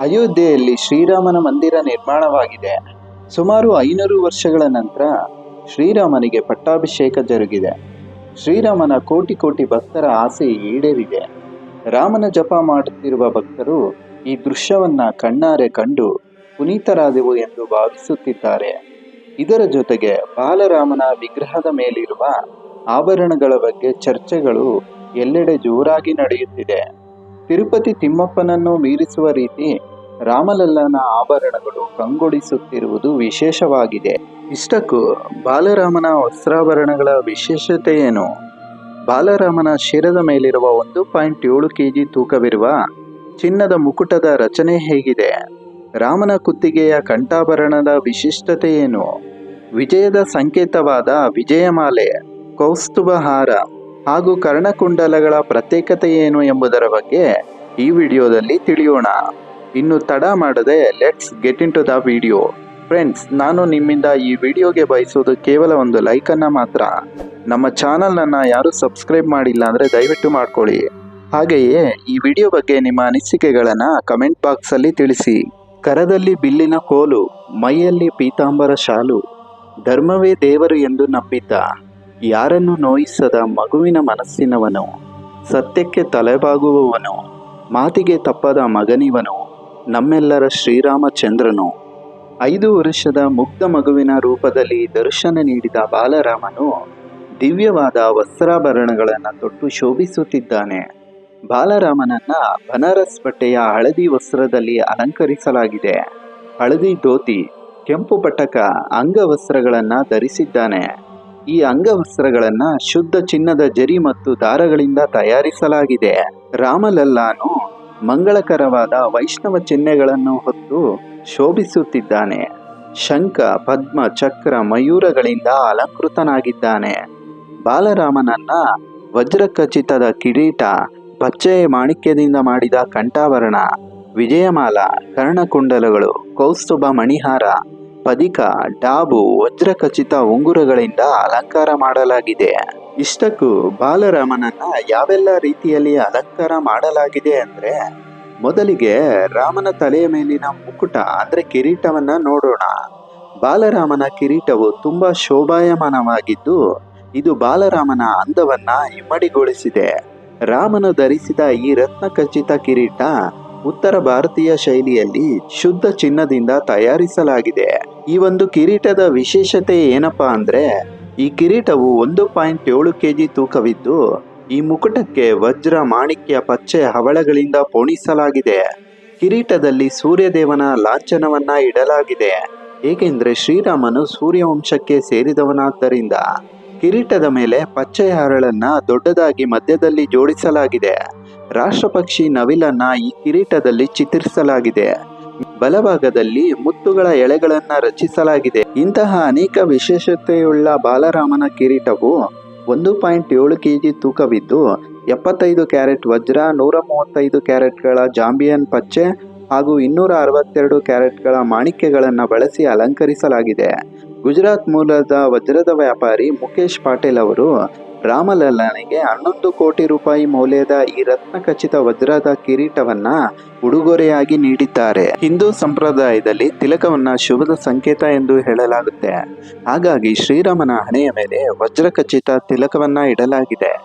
ಅಯೋಧ್ಯೆಯಲ್ಲಿ ಶ್ರೀರಾಮನ ಮಂದಿರ ನಿರ್ಮಾಣವಾಗಿದೆ. ಸುಮಾರು ಐನೂರು ವರ್ಷಗಳ ನಂತರ ಶ್ರೀರಾಮನಿಗೆ ಪಟ್ಟಾಭಿಷೇಕ ಜರುಗಿದೆ. ಶ್ರೀರಾಮನ ಕೋಟಿ ಕೋಟಿ ಭಕ್ತರ ಆಸೆ ಈಡೇರಿದೆ. ರಾಮನ ಜಪ ಮಾಡುತ್ತಿರುವ ಭಕ್ತರು ಈ ದೃಶ್ಯವನ್ನ ಕಣ್ಣಾರೆ ಕಂಡು ಪುನೀತರಾದೆವು ಎಂದು ಭಾವಿಸುತ್ತಿದ್ದಾರೆ. ಇದರ ಜೊತೆಗೆ ಬಾಲರಾಮನ ವಿಗ್ರಹದ ಮೇಲಿರುವ ಆಭರಣಗಳ ಬಗ್ಗೆ ಚರ್ಚೆಗಳು ಎಲ್ಲೆಡೆ ಜೋರಾಗಿ ನಡೆಯುತ್ತಿದೆ. ತಿರುಪತಿ ತಿಮ್ಮಪ್ಪನನ್ನು ಮೀರಿಸುವ ರೀತಿ ರಾಮಲಲ್ಲನ ಆಭರಣಗಳು ಕಂಗೊಳಿಸುತ್ತಿರುವುದು ವಿಶೇಷವಾಗಿದೆ. ಇಷ್ಟಕ್ಕೂ ಬಾಲರಾಮನ ವಸ್ತ್ರಾಭರಣಗಳ ವಿಶೇಷತೆಯೇನು? ಬಾಲರಾಮನ ಶಿರದ ಮೇಲಿರುವ ಒಂದು ಪಾಯಿಂಟ್ ಏಳು ಕೆಜಿ ತೂಕವಿರುವ ಚಿನ್ನದ ಮುಕುಟದ ರಚನೆ ಹೇಗಿದೆ? ರಾಮನ ಕುತ್ತಿಗೆಯ ಕಂಠಾಭರಣದ ವಿಶಿಷ್ಟತೆ ಏನು ವಿಜಯದ ಸಂಕೇತವಾದ ವಿಜಯಮಾಲೆ, ಕೌಸ್ತುಭಹಾರ ಹಾಗೂ ಕರ್ಣಕುಂಡಲಗಳ ಪ್ರತ್ಯೇಕತೆಯೇನು ಎಂಬುದರ ಬಗ್ಗೆ ಈ ವಿಡಿಯೋದಲ್ಲಿ ತಿಳಿಯೋಣ. ಇನ್ನು ತಡ ಮಾಡದೆ let's get into the video friends ನಾನು ನಿಮ್ಮಿಂದ ಈ ವಿಡಿಯೋಗೆ ಬಯಸೋದು ಕೇವಲ ಒಂದು ಲೈಕನ್ನು ಮಾತ್ರ. ನಮ್ಮ ಚಾನಲನ್ನು ಯಾರು ಸಬ್ಸ್ಕ್ರೈಬ್ ಮಾಡಿಲ್ಲ ಅಂದರೆ ದಯವಿಟ್ಟು ಮಾಡ್ಕೊಳ್ಳಿ. ಹಾಗೆಯೇ ಈ ವಿಡಿಯೋ ಬಗ್ಗೆ ನಿಮ್ಮ ಅನಿಸಿಕೆಗಳನ್ನು ಕಮೆಂಟ್ ಬಾಕ್ಸಲ್ಲಿ ತಿಳಿಸಿ. ಕರದಲ್ಲಿ ಬಿಲ್ಲಿನ ಕೋಲು, ಮೈಯಲ್ಲಿ ಪೀತಾಂಬರ ಶಾಲು, ಧರ್ಮವೇ ದೇವರು ಎಂದು ನಂಬಿದ್ದ ಯಾರನ್ನು ನೋಯಿಸದ ಮಗುವಿನ ಮನಸ್ಸಿನವನು, ಸತ್ಯಕ್ಕೆ ತಲೆಬಾಗುವವನು, ಮಾತಿಗೆ ತಪ್ಪದ ಮಗನಿವನು ನಮ್ಮೆಲ್ಲರ ಶ್ರೀರಾಮಚಂದ್ರನು ಐದು ವರ್ಷದ ಮುಗ್ಧ ಮಗುವಿನ ರೂಪದಲ್ಲಿ ದರ್ಶನ ನೀಡಿದ ಬಾಲರಾಮನು ದಿವ್ಯವಾದ ವಸ್ತ್ರಾಭರಣಗಳನ್ನು ತೊಟ್ಟು ಶೋಭಿಸುತ್ತಿದ್ದಾನೆ. ಬಾಲರಾಮನನ್ನ ಬನಾರಸ್ ಬಟ್ಟೆಯ ಹಳದಿ ವಸ್ತ್ರದಲ್ಲಿ ಅಲಂಕರಿಸಲಾಗಿದೆ. ಹಳದಿ ಧೋತಿ, ಕೆಂಪು ಪಟಕ ಅಂಗವಸ್ತ್ರಗಳನ್ನು ಧರಿಸಿದ್ದಾನೆ. ಈ ಅಂಗವಸ್ತ್ರಗಳನ್ನು ಶುದ್ಧ ಚಿನ್ನದ ಜರಿ ಮತ್ತು ದಾರಗಳಿಂದ ತಯಾರಿಸಲಾಗಿದೆ. ರಾಮಲಲ್ಲಾನು ಮಂಗಳಕರವಾದ ವೈಷ್ಣವ ಚಿಹ್ನೆಗಳನ್ನು ಹೊತ್ತು ಶೋಭಿಸುತ್ತಿದ್ದಾನೆ. ಶಂಖ, ಪದ್ಮ, ಚಕ್ರ, ಮಯೂರಗಳಿಂದ ಅಲಂಕೃತನಾಗಿದ್ದಾನೆ. ಬಾಲರಾಮನನ್ನ ವಜ್ರಖಚಿತದ ಕಿರೀಟ, ಪಚ್ಚೆ ಮಾಣಿಕ್ಯದಿಂದ ಮಾಡಿದ ಕಂಠಾಭರಣ ವಿಜಯಮಾಲ, ಕರ್ಣಕುಂಡಲಗಳು, ಕೌಸ್ತುಭ ಮಣಿಹಾರ, ಪದಿಕ, ಡಾಬು ವಜ್ರಖಚಿತ ಉಂಗುರಗಳಿಂದ ಅಲಂಕಾರ ಮಾಡಲಾಗಿದೆ. ಇಷ್ಟಕ್ಕೂ ಬಾಲರಾಮನನ್ನ ಯಾವೆಲ್ಲ ರೀತಿಯಲ್ಲಿ ಅಲಂಕಾರ ಮಾಡಲಾಗಿದೆ ಅಂದ್ರೆ ಮೊದಲಿಗೆ ರಾಮನ ತಲೆಯ ಮೇಲಿನ ಮುಕುಟ, ಅಂದ್ರೆ ಕಿರೀಟವನ್ನ ನೋಡೋಣ. ಬಾಲರಾಮನ ಕಿರೀಟವು ತುಂಬಾ ಶೋಭಾಯಮಾನವಾಗಿದ್ದು, ಇದು ಬಾಲರಾಮನ ಅಂದವನ್ನ ಇಮ್ಮಡಿಗೊಳಿಸಿದೆ ರಾಮನು ಧರಿಸಿದ ಈ ರತ್ನ ಖಚಿತ ಕಿರೀಟ ಉತ್ತರ ಭಾರತೀಯ ಶೈಲಿಯಲ್ಲಿ ಶುದ್ಧ ಚಿನ್ನದಿಂದ ತಯಾರಿಸಲಾಗಿದೆ. ಈ ಒಂದು ಕಿರೀಟದ ವಿಶೇಷತೆ ಏನಪ್ಪಾ ಅಂದ್ರೆ ಈ ಕಿರೀಟವು ಒಂದು ಪಾಯಿಂಟ್ ಏಳು ಕೆಜಿ ತೂಕವಿದ್ದು, ಈ ಮುಕುಟಕ್ಕೆ ವಜ್ರ ಮಾಣಿಕ್ಯ ಪಚ್ಚೆ ಹವಳಗಳಿಂದ ಪೋಣಿಸಲಾಗಿದೆ. ಕಿರೀಟದಲ್ಲಿ ಸೂರ್ಯದೇವನ ಲಾಂಛನವನ್ನ ಇಡಲಾಗಿದೆ. ಏಕೆಂದರೆ ಶ್ರೀರಾಮನು ಸೂರ್ಯವಂಶಕ್ಕೆ ಸೇರಿದವನಾದ್ದರಿಂದ ಕಿರೀಟದ ಮೇಲೆ ಪಚ್ಚೆ ಹರಳನ್ನ ದೊಡ್ಡದಾಗಿ ಮಧ್ಯದಲ್ಲಿ ಜೋಡಿಸಲಾಗಿದೆ. ರಾಷ್ಟ್ರಪಕ್ಷಿ ನವಿಲನ್ನ ಈ ಕಿರೀಟದಲ್ಲಿ ಚಿತ್ರಿಸಲಾಗಿದೆ. ಬಲಭಾಗದಲ್ಲಿ ಮುತ್ತುಗಳ ಎಳೆಗಳನ್ನು ರಚಿಸಲಾಗಿದೆ. ಇಂತಹ ಅನೇಕ ವಿಶೇಷತೆಯುಳ್ಳ ಬಾಲರಾಮನ ಕಿರೀಟವು ಒಂದು ಪಾಯಿಂಟ್ ಏಳು ಕೆಜಿ ತೂಕವಿದ್ದು, ಎಪ್ಪತ್ತೈದು ಕ್ಯಾರೆಟ್ ವಜ್ರ, ನೂರ ಮೂವತ್ತೈದು ಕ್ಯಾರೆಟ್ಗಳ ಜಾಂಬಿಯನ್ ಪಚ್ಚೆ ಹಾಗೂ ಇನ್ನೂರ ಅರವತ್ತೆರಡು ಕ್ಯಾರೆಟ್ಗಳ ಮಾಣಿಕ್ಯಗಳನ್ನು ಬಳಸಿ ಅಲಂಕರಿಸಲಾಗಿದೆ. ಗುಜರಾತ್ ಮೂಲದ ವಜ್ರದ ವ್ಯಾಪಾರಿ ಮುಖೇಶ್ ಪಾಟೀಲ್ ಅವರು ರಾಮಲಲ್ಲನಿಗೆ ಹನ್ನೊಂದು ಕೋಟಿ ರೂಪಾಯಿ ಮೌಲ್ಯದ ಈ ರತ್ನ ಖಚಿತ ವಜ್ರದ ಕಿರೀಟವನ್ನ ಉಡುಗೊರೆಯಾಗಿ ನೀಡಿದ್ದಾರೆ. ಹಿಂದೂ ಸಂಪ್ರದಾಯದಲ್ಲಿ ತಿಲಕವನ್ನ ಶುಭದ ಸಂಕೇತ ಎಂದು ಹೇಳಲಾಗುತ್ತೆ. ಹಾಗಾಗಿ ಶ್ರೀರಾಮನ ಹಣೆಯ ಮೇಲೆ ವಜ್ರ ಖಚಿತ ತಿಲಕವನ್ನ ಇಡಲಾಗಿದೆ.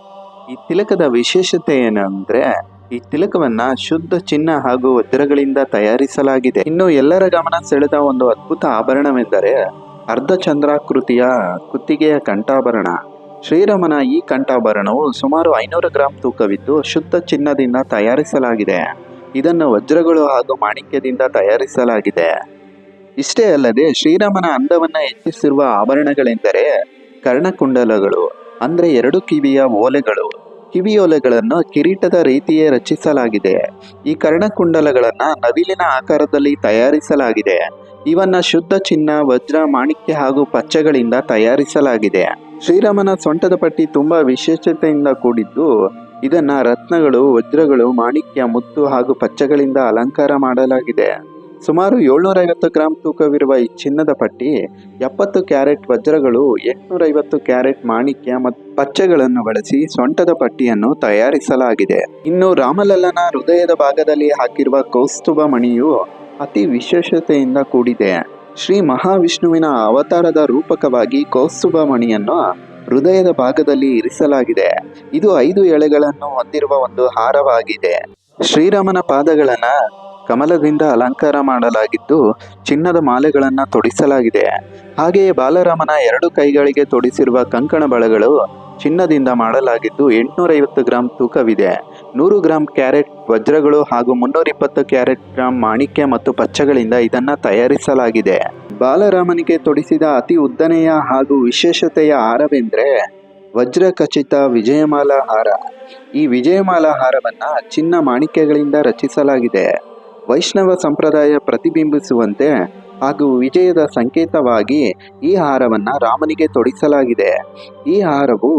ಈ ತಿಲಕದ ವಿಶೇಷತೆ ಏನಂದ್ರೆ, ಈ ತಿಲಕವನ್ನ ಶುದ್ಧ ಚಿನ್ನ ಹಾಗೂ ವಜ್ರಗಳಿಂದ ತಯಾರಿಸಲಾಗಿದೆ. ಇನ್ನು ಎಲ್ಲರ ಗಮನ ಸೆಳೆದ ಒಂದು ಅದ್ಭುತ ಆಭರಣವೆಂದರೆ ಅರ್ಧಚಂದ್ರಾಕೃತಿಯ ಕುತ್ತಿಗೆಯ ಕಂಠಾಭರಣ. ಶ್ರೀರಾಮನ ಈ ಕಂಠಾಭರಣವು ಸುಮಾರು ಐನೂರು ಗ್ರಾಂ ತೂಕವಿದ್ದು ಶುದ್ಧ ಚಿನ್ನದಿಂದ ತಯಾರಿಸಲಾಗಿದೆ. ಇದನ್ನು ವಜ್ರಗಳು ಹಾಗೂ ಮಾಣಿಕ್ಯದಿಂದ ತಯಾರಿಸಲಾಗಿದೆ. ಇಷ್ಟೇ ಅಲ್ಲದೆ ಶ್ರೀರಾಮನ ಅಂದವನ್ನು ಹೆಚ್ಚಿಸಿರುವ ಆಭರಣಗಳೆಂದರೆ ಕರ್ಣಕುಂಡಲಗಳು, ಅಂದರೆ ಎರಡು ಕಿವಿಯ ಓಲೆಗಳು. ಕಿವಿಯೋಲೆಗಳನ್ನು ಕಿರೀಟದ ರೀತಿಯೇ ರಚಿಸಲಾಗಿದೆ. ಈ ಕರ್ಣಕುಂಡಲಗಳನ್ನು ನವಿಲಿನ ಆಕಾರದಲ್ಲಿ ತಯಾರಿಸಲಾಗಿದೆ. ಇವನ್ನ ಶುದ್ಧ ಚಿನ್ನ, ವಜ್ರ, ಮಾಣಿಕ್ಯ ಹಾಗೂ ಪಚ್ಚೆಗಳಿಂದ ತಯಾರಿಸಲಾಗಿದೆ. ಶ್ರೀರಾಮನ ಸೊಂಟದ ಪಟ್ಟಿ ತುಂಬಾ ವಿಶೇಷತೆಯಿಂದ ಕೂಡಿದ್ದು, ಇದನ್ನ ರತ್ನಗಳು, ವಜ್ರಗಳು, ಮಾಣಿಕ್ಯ, ಮುತ್ತು ಹಾಗೂ ಪಚ್ಚೆಗಳಿಂದ ಅಲಂಕಾರ ಮಾಡಲಾಗಿದೆ. ಸುಮಾರು ಏಳ್ನೂರೈವತ್ತು ಗ್ರಾಂ ತೂಕವಿರುವ ಈ ಚಿನ್ನದ ಪಟ್ಟಿ, ಎಪ್ಪತ್ತು ಕ್ಯಾರೆಟ್ ವಜ್ರಗಳು, ಎಂಟುನೂರೈವತ್ತು ಕ್ಯಾರೆಟ್ ಮಾಣಿಕ್ಯ ಮತ್ತು ಪಚ್ಚೆಗಳನ್ನು ಬಳಸಿ ಸೊಂಟದ ಪಟ್ಟಿಯನ್ನು ತಯಾರಿಸಲಾಗಿದೆ. ಇನ್ನು ರಾಮಲಲ್ಲನ ಹೃದಯದ ಭಾಗದಲ್ಲಿ ಹಾಕಿರುವ ಕೌಸ್ತುಭ ಮಣಿಯು ಅತಿ ವಿಶೇಷತೆಯಿಂದ ಕೂಡಿದೆ. ಶ್ರೀ ಮಹಾವಿಷ್ಣುವಿನ ಅವತಾರದ ರೂಪಕವಾಗಿ ಕೌಸ್ತುಭ ಮಣಿಯನ್ನು ಹೃದಯದ ಭಾಗದಲ್ಲಿ ಇರಿಸಲಾಗಿದೆ. ಇದು ಐದು ಎಳೆಗಳನ್ನು ಹೊಂದಿರುವ ಒಂದು ಹಾರವಾಗಿದೆ. ಶ್ರೀರಾಮನ ಪಾದಗಳನ್ನ ಕಮಲದಿಂದ ಅಲಂಕಾರ ಮಾಡಲಾಗಿದ್ದು, ಚಿನ್ನದ ಮಾಲೆಗಳನ್ನ ತೊಡಿಸಲಾಗಿದೆ. ಹಾಗೆಯೇ ಬಾಲರಾಮನ ಎರಡು ಕೈಗಳಿಗೆ ತೊಡಿಸಿರುವ ಕಂಕಣ ಬಳಗಳು ಚಿನ್ನದಿಂದ ಮಾಡಲಾಗಿದ್ದು, ಎಂಟುನೂರೈವತ್ತು ಗ್ರಾಂ ತೂಕವಿದೆ. ನೂರು ಗ್ರಾಂ ಕ್ಯಾರೆಟ್ ವಜ್ರಗಳು ಹಾಗೂ ಮುನ್ನೂರಿಪ್ಪತ್ತು ಕ್ಯಾರೆಟ್ ಗ್ರಾಂ ಮಾಣಿಕ್ಯ ಮತ್ತು ಪಚ್ಚಗಳಿಂದ ಇದನ್ನು ತಯಾರಿಸಲಾಗಿದೆ. ಬಾಲರಾಮನಿಗೆ ತೊಡಿಸಿದ ಅತಿ ಉದ್ದನೆಯ ಹಾಗೂ ವಿಶೇಷತೆಯ ಹಾರವೆಂದರೆ ವಜ್ರ ಖಚಿತ ವಿಜಯಮಾಲ ಹಾರ. ಈ ವಿಜಯಮಾಲ ಹಾರವನ್ನು ಚಿನ್ನ ಮಾಣಿಕ್ಯಗಳಿಂದ ರಚಿಸಲಾಗಿದೆ. ವೈಷ್ಣವ ಸಂಪ್ರದಾಯ ಪ್ರತಿಬಿಂಬಿಸುವಂತೆ ಹಾಗೂ ವಿಜಯದ ಸಂಕೇತವಾಗಿ ಈ ಹಾರವನ್ನು ರಾಮನಿಗೆ ತೊಡಿಸಲಾಗಿದೆ. ಈ ಹಾರವು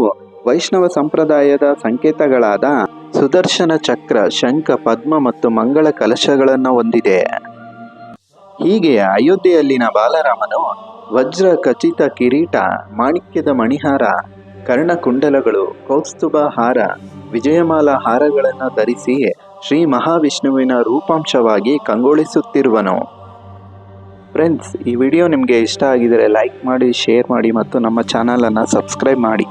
ವೈಷ್ಣವ ಸಂಪ್ರದಾಯದ ಸಂಕೇತಗಳಾದ ಸುದರ್ಶನ ಚಕ್ರ ಶಂಖ, ಪದ್ಮ ಮತ್ತು ಮಂಗಳ ಕಲಶಗಳನ್ನು ಹೊಂದಿದೆ. ಹೀಗೆ ಅಯೋಧ್ಯೆಯಲ್ಲಿನ ಬಾಲರಾಮನು ವಜ್ರ ಖಚಿತ ಕಿರೀಟ, ಮಾಣಿಕ್ಯದ ಮಣಿಹಾರ, ಕರ್ಣಕುಂಡಲಗಳು, ಕೌಸ್ತುಭ ಹಾರ, ವಿಜಯಮಾಲ ಹಾರಗಳನ್ನು ಧರಿಸಿ ಶ್ರೀ ಮಹಾವಿಷ್ಣುವಿನ ರೂಪಾಂಶವಾಗಿ ಕಂಗೊಳಿಸುತ್ತಿರುವನು. ಫ್ರೆಂಡ್ಸ್ ಈ ವಿಡಿಯೋ ನಿಮಗೆ ಇಷ್ಟ ಆಗಿದರೆ ಲೈಕ್ ಮಾಡಿ ಶೇರ್ ಮಾಡಿ ಮತ್ತು ನಮ್ಮ ಚಾನಲನ್ನು ಸಬ್ಸ್ಕ್ರೈಬ್ ಮಾಡಿ.